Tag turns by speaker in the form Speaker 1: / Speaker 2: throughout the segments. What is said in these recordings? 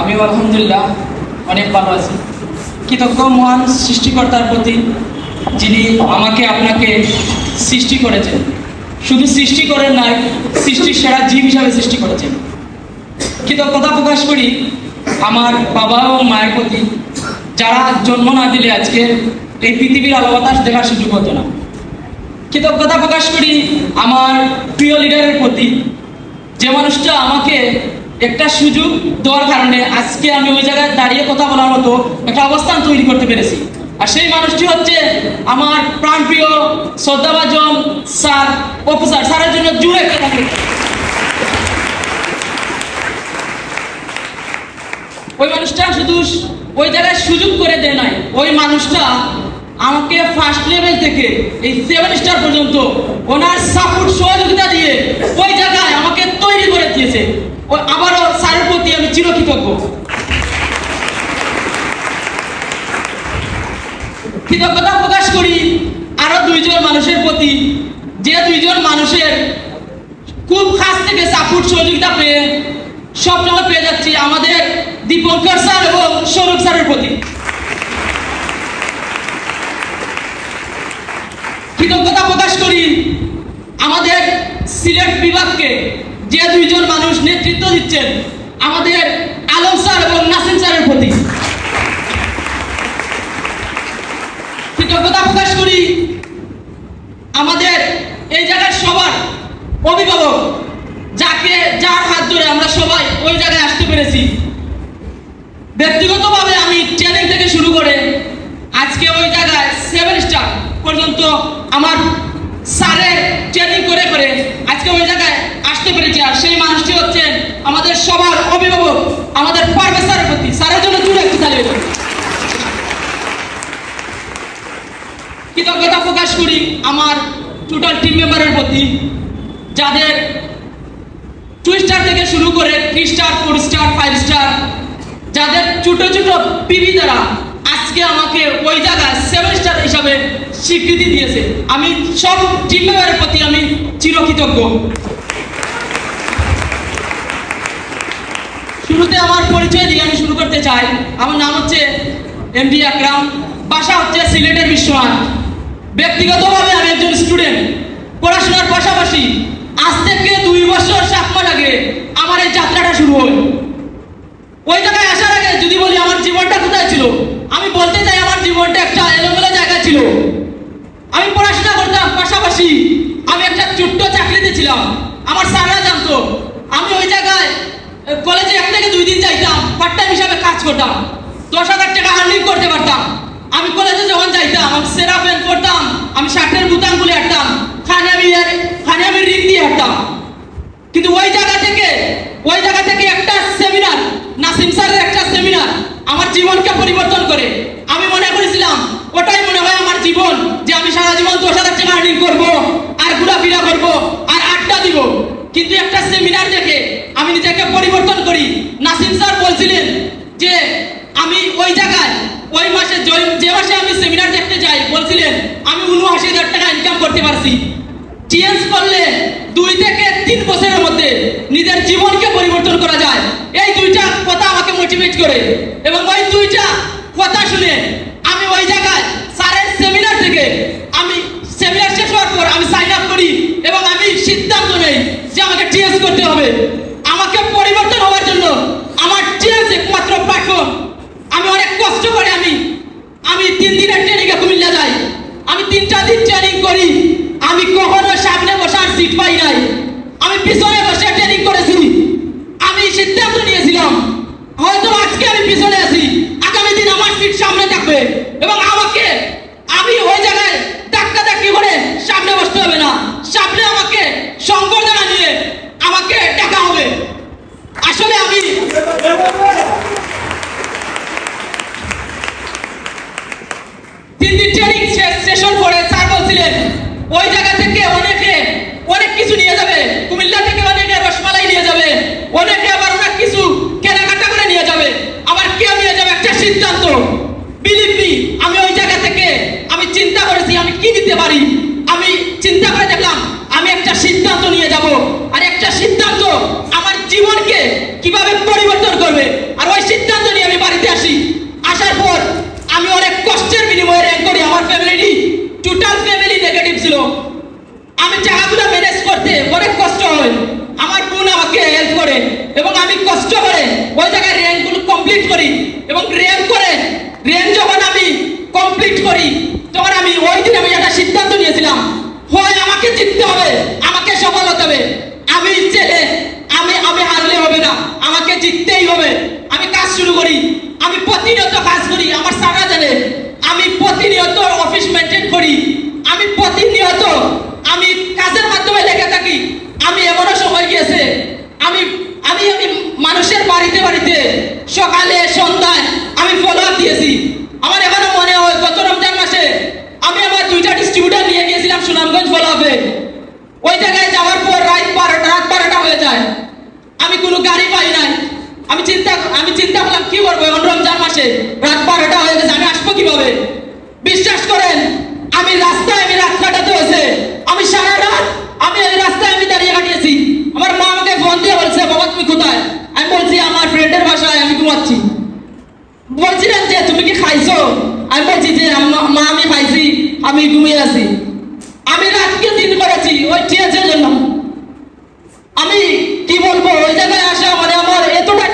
Speaker 1: আমি আলহামদুলিল্লাহ অনেক ভালো আছি। কৃতজ্ঞ মহান সৃষ্টিকর্তার প্রতি যিনি আমাকে আপনাকে সৃষ্টি করেছেন। শুধু সৃষ্টি করেন নাই, সৃষ্টির সেরা জীব হিসাবে সৃষ্টি করেছেন। কৃতজ্ঞতা প্রকাশ করি আমার বাবা ও মায়ের প্রতি, যারা জন্ম না দিলে আজকে এই পৃথিবীর আলো বাতাস দেখার সুযোগ হতো না। কৃতজ্ঞতা প্রকাশ করি আমার প্রিয় লিডারের প্রতি, যে মানুষটা আমাকে একটা সুযোগ দেওয়ার কারণে আজকে আমি ওই জায়গায় দাঁড়িয়ে কথা বলার মতো একটা অবস্থান তৈরি করতে পেরেছি। আর সেই মানুষটি হচ্ছে আমার প্রাণপ্রিয় শ্রদ্ধাভাজন স্যার প্রফেসর স্যারের জন্য জুড়ে ওই মানুষটা শুধু ওই জায়গায় সুযোগ করে দেয় নাই, ওই মানুষটা আমাকে ফার্স্ট লেভেল থেকে এই সেভেন স্টার পর্যন্ত ওনার সাপোর্ট সহযোগিতা দিয়ে ওই জায়গায় আমাকে তৈরি করে দিয়েছে ও আবারও স্যারের প্রতি আমি চিরকৃতজ্ঞ কৃতজ্ঞতা প্রকাশ করি আরও দুইজন মানুষের প্রতি যে দুইজন মানুষের খুব কাছ থেকে সাপোর্ট সহযোগিতা পেয়ে সবসময় পেয়ে যাচ্ছি আমাদের দীপঙ্কর স্যার এবং সৌরভ স্যারের প্রতি। কৃতজ্ঞতা প্রকাশ করি আমাদের সিলেট বিভাগকে, যে দুইজন মানুষ নেতৃত্ব দিচ্ছেন, আমাদের আলম স্যার এবং নাসিম স্যারের প্রতি কৃতজ্ঞতা প্রকাশ করি আমাদের এই জায়গার সবার অভিভাবক যাকে যার হাত ধরে আমরা সবাই ওই জায়গায় আসতে পেরেছি ব্যক্তিগতভাবে আমি ট্রেনিং থেকে শুরু করে আজকে ওই জায়গায় সেভেন স্টার পর্যন্ত আমার স্যারের ট্রেনিং করে করে আজকে ওই জায়গায় আসতে পেরেছি। আর সেই মানুষটি হচ্ছেন আমাদের সবার অভিভাবক, আমাদের পারবে প্রতি। স্যারের জন্য দূরে একটু তালিয়ে কৃতজ্ঞতা প্রকাশ করি আমার টোটাল টিম মেম্বারের প্রতি, যাদের টু স্টার থেকে শুরু করে three star four star five star যাদের ছোট ছোট পিভি দ্বারা আজকে আমাকে ওই জায়গায় সেভেন স্টার হিসাবে স্বীকৃতি দিয়েছে। আমি সব টিম মেম্বারের প্রতি আমি চিরকৃতজ্ঞ। শুরুতে আমার পরিচয় দিয়ে আমি শুরু করতে চাই। আমার নাম হচ্ছে এম এমডি আকরাম। বাসা হচ্ছে সিলেটের বিশ্বনাথ। ব্যক্তিগতভাবে আমি একজন স্টুডেন্ট পড়াশোনার পাশাপাশি আজ থেকে দুই বছর সাত মাস আগে আমার এই যাত্রাটা শুরু হয়। ওই জায়গায় আসার আগে যদি বলি, আমার জীবনটা কোথায় ছিল? আমি বলতে চাই, আমার জীবনটা একটা আমি পড়াশোনা করতাম পাশাপাশি। আমি একটা ছোট্ট চাকরিতে ছিলাম। আমার স্যাররা জানতো, আমি ওই জায়গায় কলেজে এক থেকে দুই দিন যাইতাম পার্ট টাইম হিসাবে কাজ করতাম। দশ হাজার টাকা আর্নিং করতে পারতাম। আমি কলেজে যখন যাইতাম, আমি সেরা প্যান্ট পরতাম আমি শার্টের বুতাম খুলে হাঁটতাম, খানে আমি খানে আমি রিং দিয়ে হাঁটতাম। কিন্তু ওই জায়গা থেকে, ওই জায়গা থেকে একটা সেমিনার নাসিম স্যারের একটা সেমিনার আমার জীবনকে পরিবর্তন করে। আমি মনে করেছিলাম ওটাই মনে হয় আমার জীবন যে আমি সারা জীবন দশ হাজার টাকা আর্নিং করব, আর ঘোরাফেরা করব, আর আড্ডা দিব। কিন্তু একটা সেমিনার দেখে আমি নিজেকে পরিবর্তন করি। নাসিম স্যার বলছিলেন যে, আমি ওই জায়গায়, ওই মাসে যে- মাসে আমি সেমিনার দেখতে যাই, বলছিলেন, আমি উনআশি হাজার টাকা ইনকাম করতে পারছি। চেঞ্জ করলে দুই থেকে তিন বছরের মধ্যে নিজের জীবনকে পরিবর্তন করা যায়। এই দুইটা কথা আমাকে মোটিভেট করে এবং ওই দুইটা কথা শুনে আমি ওই জায়গায় স্যারের সেমিনার থেকে আমি সেমিনার শেষ হওয়ার পর আমি সাইন আপ করি এবং আমি সিদ্ধান্ত নেই যে আমাকে টিএস করতে হবে। থেকে অনেকে, অনেক কিছু নিয়ে যাবে। কুমিল্লা থেকে অনেকে রসমালাই নিয়ে যাবে। অনেকে আবার অনেক কিছু কেনাকাটা করে নিয়ে যাবে। আবার কেউ নিয়ে যাবে একটা সিদ্ধান্ত। বিলিপি আমি ওই জায়গা থেকে আমি চিন্তা করেছি, আমি কি নিতে পারি? আমি চিন্তা করে দেখলাম, আমি একটা সিদ্ধান্ত নিয়ে যাব। আর একটা সিদ্ধান্ত কমপ্লিট করি এবং র্যাঙ্ক করে র্যাঙ্ক যখন আমি কমপ্লিট করি, তখন আমি ওই দিন আমি একটা সিদ্ধান্ত নিয়েছিলাম, হয় আমাকে জিততে হবে, আমাকে সফল হতে হবে। আমি ছেলে আমি আমি হারলে হবে না, আমাকে জিততেই হবে। আমি কাজ শুরু করি, আমি প্রতিনিয়ত কাজ করি, আমার সারা জানে, আমি প্রতিনিয়ত অফিস মেনটেন করি, আমি প্রতিনিয়ত আমি কাজের মাধ্যমে লেগে থাকি আমি এমনও সময় গিয়েছে আমি আমি আমি মানুষের বাড়িতে বাড়িতে সকালে সন্ধ্যায় আমি ফলো দিয়েছি। আমার এখনও মনে হয় গত রমজান মাসে আমি আমার দুইটা ডিস্ট্রিবিউটার নিয়ে গিয়েছিলাম সুনামগঞ্জ ফলো ওই জায়গায় যাওয়ার পর রাত বারোটা রাত বারোটা হয়ে যায়। আমি কোনো গাড়ি পাই নাই। আমি চিন্তা আমি চিন্তা করলাম, কি করব এখন রমজান মাসে? রাত বারোটা হয়ে গেছে, আমি আসব কীভাবে? বিশ্বাস করেন, আমি রাস্তায়, আমি রাত কাটাতে হয়েছে। আমি সারা রাত আমি এই রাস্তায় আমি দাঁড়িয়ে কাটিয়েছি। আমার মা আমাকে ফোন দিয়ে বলছে বাবা তুমি কোথায় আমি বলছি আমার ফ্রেন্ডের বাসায় আমি ঘুমাচ্ছি বলছিলেন যে তুমি কি খাইছো আমি বলছি যে আম্মা- মা আমি খাইছি আমি ঘুমিয়ে আছি। আমি রাতকে দিন করেছি, ওই টিএসের জন্য। আমি কি বলব, ওই জায়গায় আসা মানে আমার এতটা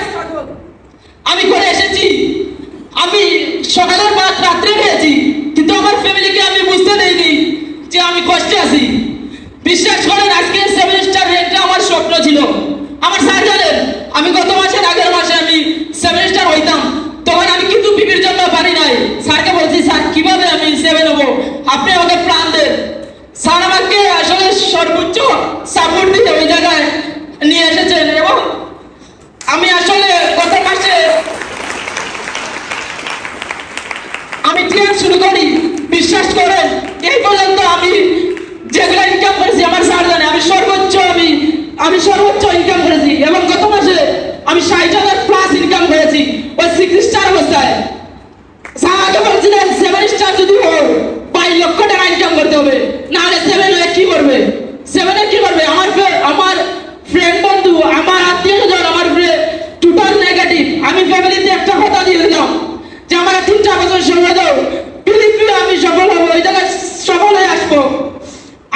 Speaker 1: আমি করে এসেছি। আমি সকালের ভাত রাত্রে খেয়েছি, কিন্তু আমার ফ্যামিলিকে আমি বুঝতে দেইনি যে আমি কষ্টে আছি। বিশ্বাস করেন, আজকে সেভেন স্টার রেটটা আমার স্বপ্ন ছিল। আমার স্যার জানেন, আমি গত মাসের আগের মাসে আমি সেভেন স্টার হইতাম। তখন আমি কিন্তু পিপির জন্য পারি নাই। স্যারকে বলছি, স্যার কীভাবে সেভেন হব আপনি আমাকে প্রাণ দেন। স্যার আমাকে আসলে সর্বোচ্চ সাপোর্ট দিয়ে ওই জায়গায় নিয়ে এসেছেন এবং আমি আসলে গত মাসে আমি ট্রেন শুরু করি। বিশ্বাস করেন, এই পর্যন্ত আমি যেগুলো ইনকাম করেছি আমার স্যার জানে। আমি সর্বোচ্চ আমি আমি সর্বোচ্চ ইনকাম করেছি এবং গত মাসে আমি ষাট হাজার প্লাস ইনকাম করেছি ওই স্টার অবস্থায়। আগে বলছিলেন সেভেন স্টার যদি হোক বাইশ লক্ষ টাকা ইনকাম করতে হবে। নাহলে সেভেন হয়ে কি করবে? সেভেনে কি করবে? আমার আমার ফ্রেন্ড বন্ধু, আমার আত্মীয় স্বজন, আমার টোটাল নেগেটিভ আমি ফ্যামিলিতে একটা কথা দিয়ে দিলাম, যে আমার তিনটা বছর সময় দাও ফিলিপিও আমি সফল হব ওই জায়গায় সফল হয়ে আসব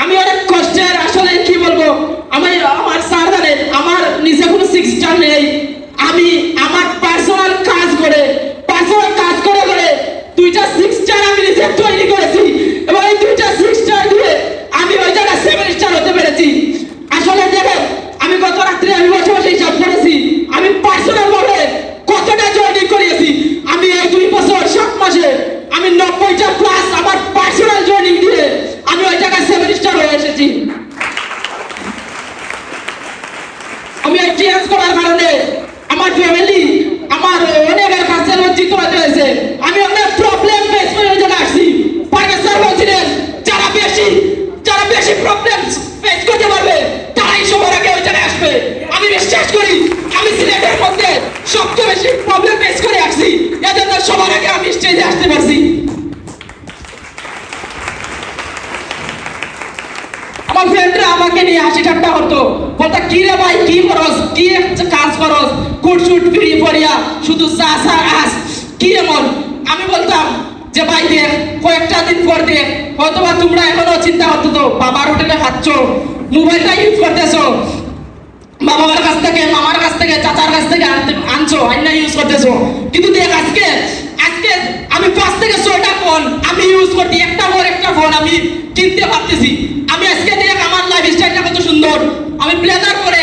Speaker 1: আমি অনেক কষ্টের আসলে কি বলব আমি আমার স্যার জানেন আমার নিজে কোনো সিক্স স্টার নেই আমি আমার পার্সোনাল কাজ করে পার্সোনাল কাজ করে করে দুইটা সিক্স স্টার আমি নিজে তৈরি করেছি এবং এই দুইটা সিক্স স্টার দিয়ে আমি ওই জায়গায় সেভেন স্টার হতে পেরেছি আসলে দেখেন আমি গত রাত্রে আমি বসে বসে হিসাব করেছি আমি পার্সোনাল ভাবে কতটা জয়েনিং করিয়েছি আমি এই দুই বছর সাত মাসে আমি নব্বইটা প্লাস আমার পার্সোনাল জয়েনিং দিয়ে আমি ওই জায়গায় সেভেন স্টার হয়ে এসেছি আমি এই চেঞ্জ করার কারণে আমার ফ্যামিলি আমার অনেকের কাছে লজ্জিত হতে হয়েছে আমি অনেক প্রবলেম ফেস করে ওই জায়গায় আসছি পারভেজ স্যার বলছিলেন যারা বেশি যারা বেশি প্রবলেম ফেস করতে পারবে তারাই সবার আগে ওই জায়গায় আসবে আমি বিশ্বাস করি। আমি সিলেটের মধ্যে সবচেয়ে বেশি প্রবলেম ফেস করে আসছি। এজন্য সবার আগে আমি স্টেজে আসতে পারছি। আমার ফ্রেন্ডরা আমাকে নিয়ে হাসি ঠাট্টা করতো। বলতো, কি রে ভাই, কি করস? কি কাজ করস? কুট শুট ফিরি পড়িয়া শুধু চা চা, আস। কি এমন আমি বলতাম যে, ভাই দেখ কয়েকটা দিন পর দেখ হয়তো বা তোমরা এখনও চিন্তা করতো তো বাবার হোটেলে খাচ্ছ মোবাইলটা ইউজ করতেছো। বাবার কাছ থেকে, মামার কাছ থেকে, চাচার কাছ থেকে আনতে আনছো আইনা ইউজ করতেছো। কিন্তু দেখ, আজকে আজকে আমি পাঁচ থেকে ছয়টা ফোন আমি ইউজ করতে একটা পর একটা ফোন আমি কিনতে পারতেছি। আমি আজকে দেখ, আমার লাইফ স্টাইলটা কত সুন্দর। আমি প্লেজার করে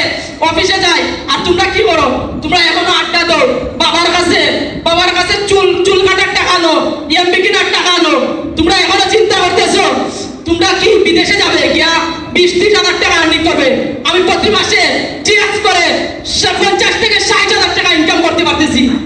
Speaker 1: অফিসে যাই, আর তোমরা কি করো? তোমরা এখনও আড্ডা দাও। বাবার কাছে বাবার কাছে চুল চুল কাটার টাকা নো এমবি কেনার টাকা তোমরা কি বিদেশে যাবে? গিয়া বিশ ত্রিশ হাজার টাকা আর্নিং করবে। আমি প্রতি মাসে চিরাজ করে পঞ্চাশ থেকে ষাট হাজার টাকা ইনকাম করতে পারতেছি। না